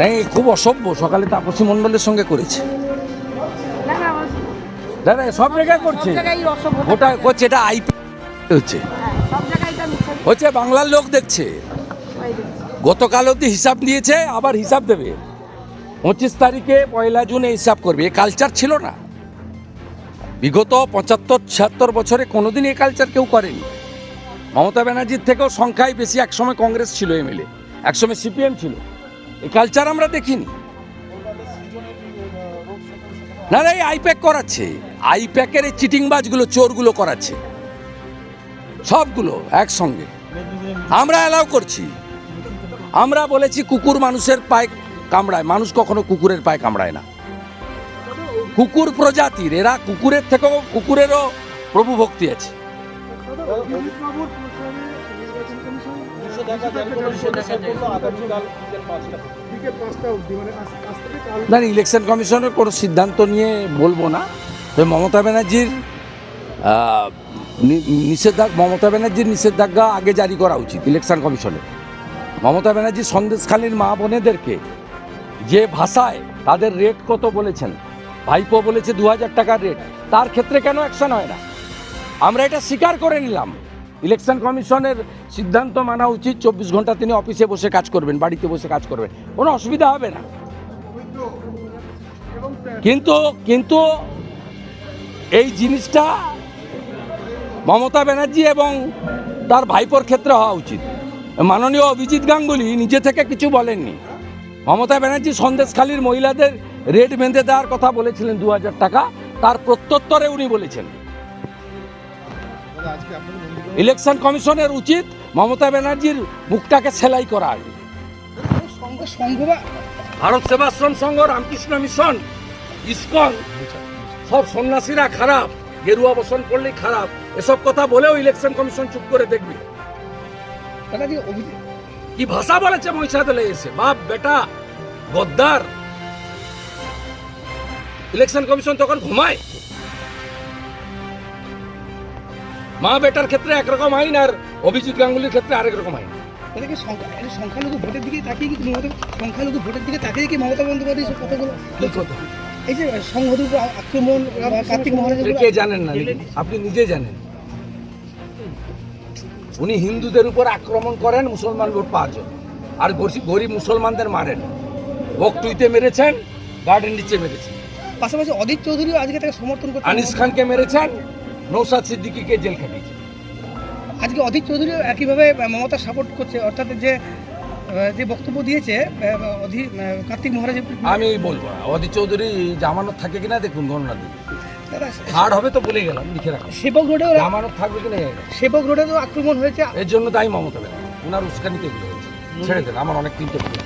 নেই খুব অসভ্য। সকালে তাপসী মণ্ডলের সঙ্গে করেছে। না না সব জায়গায় করছে। ওটা করছে এটা আইপি হচ্ছে হচ্ছে বাংলার লোক দেখছে। গতকাল অবধি হিসাব নিয়েছে আবার হিসাব দেবে। পঁচিশ তারিখে পয়লা জুনে হিসাব করবে। এ কালচার ছিল না। বিগত পঁচাত্তর ছিয়াত্তর বছরে কোনোদিন এ কালচার কেউ করেনি। মমতা ব্যানার্জির থেকেও সংখ্যায় বেশি একসময় কংগ্রেস ছিল এমএলএ, একসময় সিপিএম ছিল। এই কালচার আমরা দেখিনি। না না, এই আইপ্যাক করাচ্ছে। আইপ্যাকের এই চিটিংবাজগুলো, চোরগুলো করাচ্ছে। সবগুলো একসঙ্গে। আমরা অ্যালাউ করছি। আমরা বলেছি কুকুর মানুষের পায়ে কামড়ায়। মানুষ কখনো কুকুরের পায়ে কামড়ায় না। কুকুর প্রজাতির, এরা কুকুরের থেকেও, কুকুরেরও প্রভু ভক্তি আছে। না ইলেকশন কমিশনের কোনো সিদ্ধান্ত নিয়ে বলব না। তবে মমতা ব্যানার্জির নিষেধাজ্ঞা মমতা ব্যানার্জির নিষেধাজ্ঞা আগে জারি করা উচিত ইলেকশন কমিশনের মমতা ব্যানার্জি সন্দেশখালীর মা বোনেদেরকে যে ভাষায় তাদের রেট কত বলেছেন ভাইপো বলেছে দু হাজার টাকার রেট তার ক্ষেত্রে কেন অ্যাকশন হয় না? আমরা এটা স্বীকার করে নিলাম। ইলেকশন কমিশনের সিদ্ধান্ত মানা উচিত, চব্বিশ ঘণ্টা তিনি অফিসে বসে কাজ করবেন, বাড়িতে বসে কাজ করবেন। কোনো অসুবিধা হবে না। কিন্তু কিন্তু এই জিনিসটা মমতা ব্যানার্জি এবং তার ভাইপোর ক্ষেত্রে হওয়া উচিত। মাননীয় অভিজিৎ গাঙ্গুলি নিজে থেকে কিছু বলেননি। মমতা ব্যানার্জি সন্দেশখালীর মহিলাদের রেট বেঁধে দেওয়ার কথা বলেছিলেন দু হাজার টাকা, তার প্রত্যুত্তরে উনি বলেছেন। ইলেকশন কমিশনের উচিত মমতা ব্যানার্জির মুখটাকে সেলাই করা ভারত সেবাশ্রম সংঘ রামকৃষ্ণ মিশন ইস্কন সব সন্ন্যাসীরা খারাপ গেরুয়া বসন করলেই খারাপ। এসব কথা বলেও ইলেকশন কমিশন চুপ করে দেখবে। কি ভাষা বলেছে মহিষা দলে এসে? বাপ বেটা গদ্দার। ইলেকশন কমিশন তখন ঘুমায়। মা বেটার ক্ষেত্রে একরকম আইন আর অভিজিৎ গাঙ্গুলির ক্ষেত্রে আরেক রকম আইন। এটা কি সংখ্যা- এটা সংখ্যালঘু ভোটের দিকে তাকিয়ে কি মমতা সংখ্যালঘু ভোটের দিকে তাকিয়ে কি মমতা বন্দ্যোপাধ্যায় সব কথাগুলো কথা এই যে সংহতি আক্রমণ কার্তিক মহারাজ কে জানেন না আপনি নিজে জানেন। উনি হিন্দুদের উপর আক্রমণ করেন মুসলমান ভোট পাওয়ার জন্য আর গরিব- মুসলমানদের মারেন। বকটুইতে মেরেছেন গার্ডেন নিচে মেরেছেন। পাশাপাশি অদিত চৌধুরীও আজকে তাকে সমর্থন করছে আনিস খানকে মেরেছেন নৌসাদ সিদ্দিকিকে জেল খাটিয়েছেন আজকে অদিত চৌধুরীও একইভাবে মমতা সাপোর্ট করছে অর্থাৎ যে যে বক্তব্য দিয়েছে আহ, কার্তিক মহারাজ আমি বলব অদিত চৌধুরী জামানত থাকে কিনা দেখুন গণনা দিন হার্ড হবে তো বলে গেলাম লিখে রাখো। সেবক রোডেও জামানত থাকবে কিনা সেবক রোডেও আক্রমণ হয়েছে। এর জন্য দায়ী মমতা ব্যানার্জি। ওনার উস্কানিতে এগুলো হয়েছে ছেড়ে দেন আমার অনেক তিনটে